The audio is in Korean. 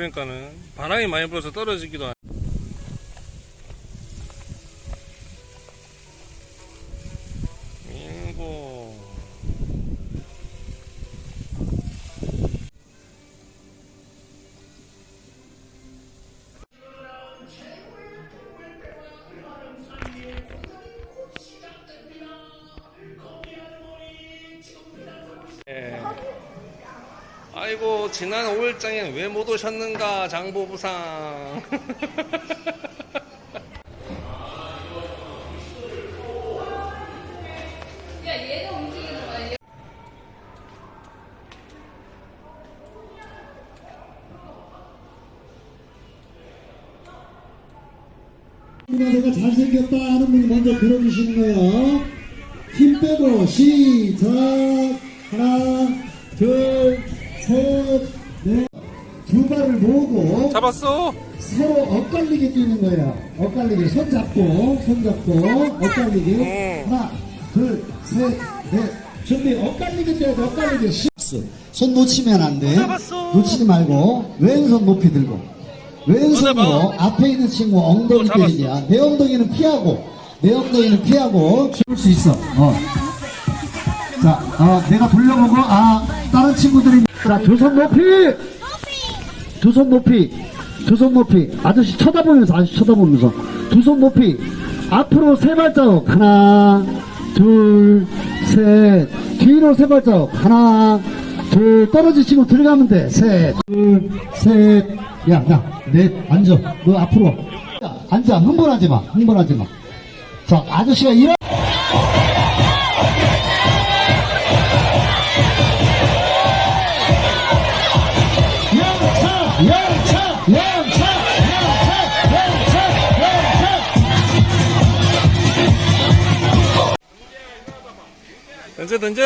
그러니까는 바람이 많이 불어서 떨어지기도. 아이고 지난 5일장에는 왜못 오셨는가 장보부상. 누나가 잘생겼다 하는 분이 먼저 들어주시는 거예요. 힘 빼고 시작. 하나, 둘, 셋, 넷. 두 발을 모으고 잡았어 서로 엇갈리게 뛰는 거예요. 엇갈리게 손 잡고 손 잡고 엇갈리게 음. 하나, 둘, 셋, 넷. 준비 엇갈리게 뛰어야 돼. 엇갈리게 시. 손 놓치면 안 돼. 잡았어. 놓치지 말고 왼손 높이 들고 왼손으로 잡아. 앞에 있는 친구 엉덩이 또 잡았어. 때리냐. 내 엉덩이는 피하고 내 엉덩이는 피하고 죽을 수 있어. 어. 자, 어, 내가 돌려보고 아 다른 친구들이 자 두 손 높이. 두 손 높이. 두 손 높이. 아저씨 쳐다보면서 아저씨 쳐다보면서. 두 손 높이. 앞으로 세 발자국. 하나 둘 셋. 뒤로 세 발자국. 하나 둘. 떨어지시고 들어가면 돼 셋 둘 셋 야 야 넷 앉아. 너 앞으로. 야, 앉아. 흥분하지 마. 흥분하지 마 자 아저씨가 일어 던져 던져